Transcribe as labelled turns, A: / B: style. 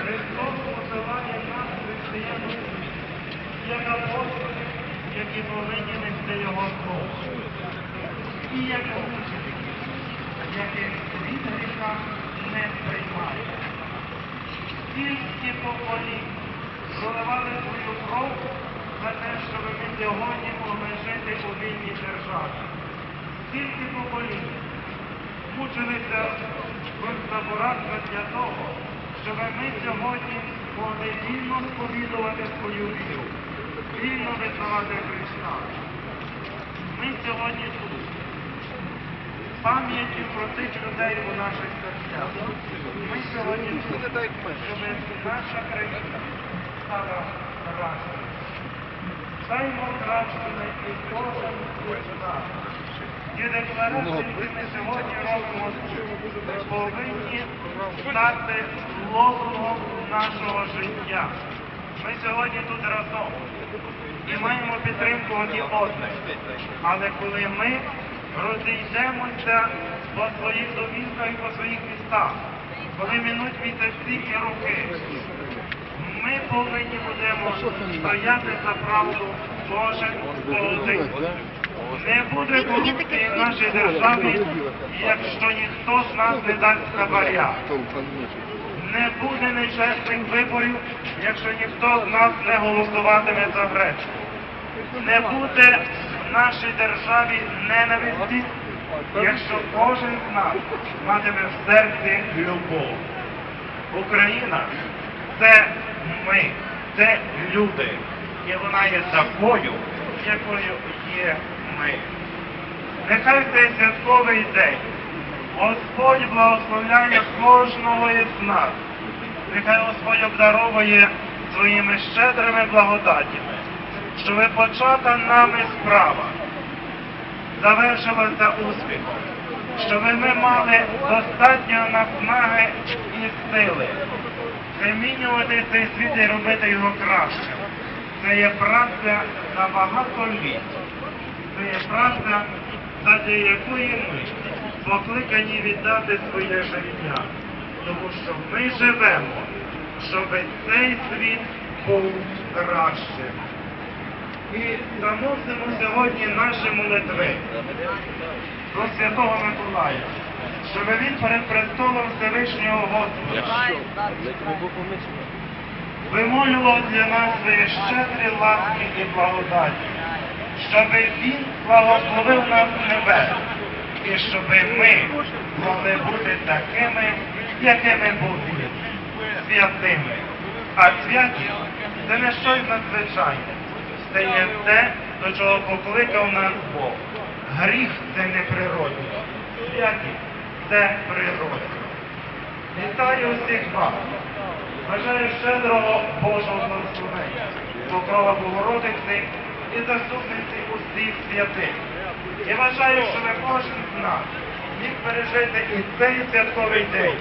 A: Христос посилає нас християн як апостолів, які повинні нести його слово. І не приймає. Скільки поколінь проливали свою кров за те, щоб ми сьогодні могли жити у вільній державі. Скільки поколінь мучилися в концтаборах для того, щоб ми сьогодні могли вільно сповідувати свою віру, вільно визнавати Христа. Ми сьогодні тут, з пам'яттю про тих людей у наших серцях. Ми сьогодні тут, щоб наша країна стала кращою. Стаймо кращими і кожен з нас. Ті декларації, які ми сьогодні робимо, повинні стати лозунгом нашого життя. Ми сьогодні тут разом і маємо підтримку одні одних. Але коли ми розійдемося по своїх домівках і по своїх містах, коли минуть місяці і роки, ми повинні будемо стояти за правду кожен поодинці. Не буде корупції в нашій державі, якщо ніхто з нас не дасть хабаря. Не буде нечесних виборів, якщо ніхто з нас не голосуватиме за Грецьку. Не буде в нашій державі ненависті, якщо кожен з нас матиме в серці любов. Україна це ми, це люди. І вона є такою, якою є ми. Нехай цей святковий день Господь благословляє кожного із нас. Нехай Господь обдаровує своїми щедрими благодатями, щоб почата нами справа завершилася успіхом, щоб ми мали достатньо наснаги і сили змінювати цей світ і робити його кращим. Це є праця на багато літ. Це є праця, заради якої ми покликані віддати своє життя. Тому що ми живемо, щоб цей світ був кращим. І заносимо сьогодні наші молитви до Святого Миколая, щоб він перед престолом Всевишнього Господа вимолював для нас свої щедрі ласки і благодаті, щоб він благословив нас небес, і щоб ми могли бути такими, якими були святими. А святість це не щось надзвичайне, це є те, до чого покликав нас Бог. Гріх це не природне, святість це природа. Вітаю усіх вас! Бажаю щедрого Божого благословення, покрова Богородиці і заступниці усіх святих. І бажаю, щоб кожен з нас міг пережити і цей святковий день,